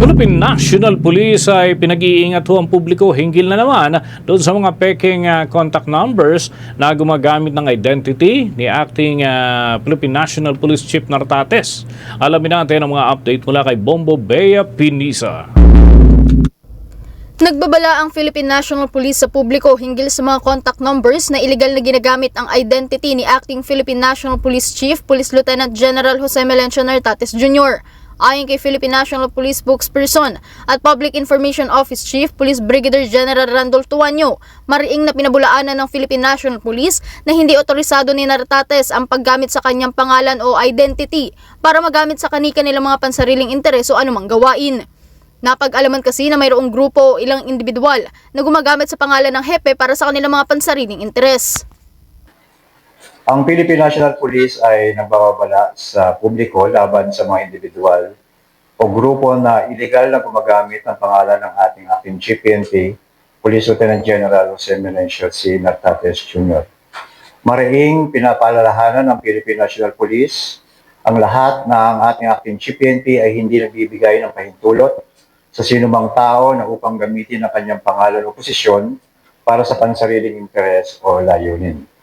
Philippine National Police ay pinag-iingat ho ang publiko hinggil na naman doon sa mga peking ah, contact numbers na gumagamit ng identity ni acting ah, Philippine National Police Chief Nartates. Alamin natin ang mga update mula kay Bombo Bea Pinisa. Nagbabala ang Philippine National Police sa publiko hinggil sa mga contact numbers na illegal na ginagamit ang identity ni Acting Philippine National Police Chief Police Lieutenant General Jose Melencio Nartates Jr. Ayon kay Philippine National Police spokesperson at Public Information Office Chief Police Brigadier General Randolph Tuanyo, mariing na pinabulaanan ng Philippine National Police na hindi otorisado ni Nartates ang paggamit sa kanyang pangalan o identity para magamit sa kanika nilang mga pansariling interes o anumang gawain. Napag-alaman kasi na mayroong grupo o ilang individual na gumagamit sa pangalan ng hepe para sa kanilang mga pansariling interes. Ang Philippine National Police ay nagbababala sa publiko laban sa mga individual o grupo na illegal na gumagamit ng pangalan ng ating ating GPNP, Police Lieutenant General Jose Melencio C. Nartates Jr. Mariing pinapaalalahanan ng Philippine National Police ang lahat ang ating acting GPNP ay hindi nagbibigay ng pahintulot sa sinumang tao na upang gamitin ang kanyang pangalan o posisyon para sa pansariling interes o layunin.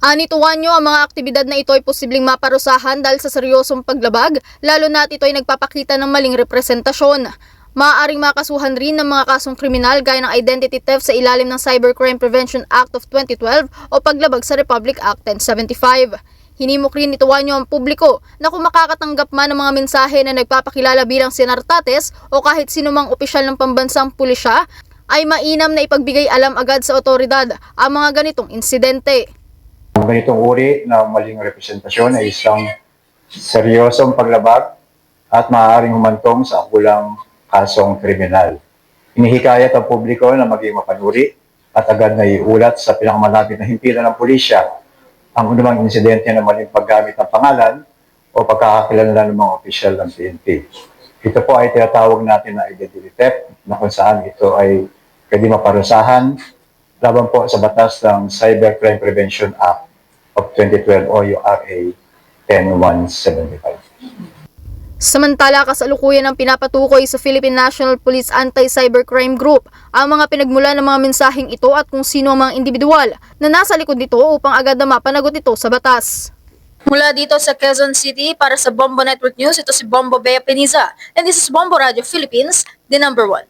Ani Tuwanyo, ang mga aktibidad na ito ay posibleng maparusahan dahil sa seryosong paglabag, lalo na ito ay nagpapakita ng maling representasyon. Maaaring makasuhan rin ng mga kasong kriminal gaya ng identity theft sa ilalim ng Cybercrime Prevention Act of 2012 o paglabag sa Republic Act 1075. Hinimok rin ni Tuwanyo ang publiko na kung makakatanggap man ng mga mensahe na nagpapakilala bilang sinartates o kahit sinumang opisyal ng pambansang pulisya, ay mainam na ipagbigay alam agad sa otoridad ang mga ganitong insidente. Ang ganitong uri ng maling representasyon ay isang seryosong paglabag at maaaring humantong sa kulang kasong kriminal. Inihikayat ang publiko na maging mapanuri at agad na iulat sa pinakamalapit na himpilan ng pulisya ang unumang insidente na maling paggamit ng pangalan o pagkakakilala ng mga opisyal ng PNP. Ito po ay tinatawag natin na identity theft na kung saan ito ay pwede maparusahan laban po sa batas ng Cybercrime Prevention Act of 2012 o yung RA 10175. Samantala, kasalukuyan ang pinapatukoy sa Philippine National Police Anti-Cybercrime Group ang mga pinagmula ng mga mensaheng ito at kung sino ang mga individual na nasa likod nito upang agad na mapanagot ito sa batas. Mula dito sa Quezon City para sa Bombo Network News, ito si Bombo Bea Peniza and this is Bombo Radio Philippines, the number one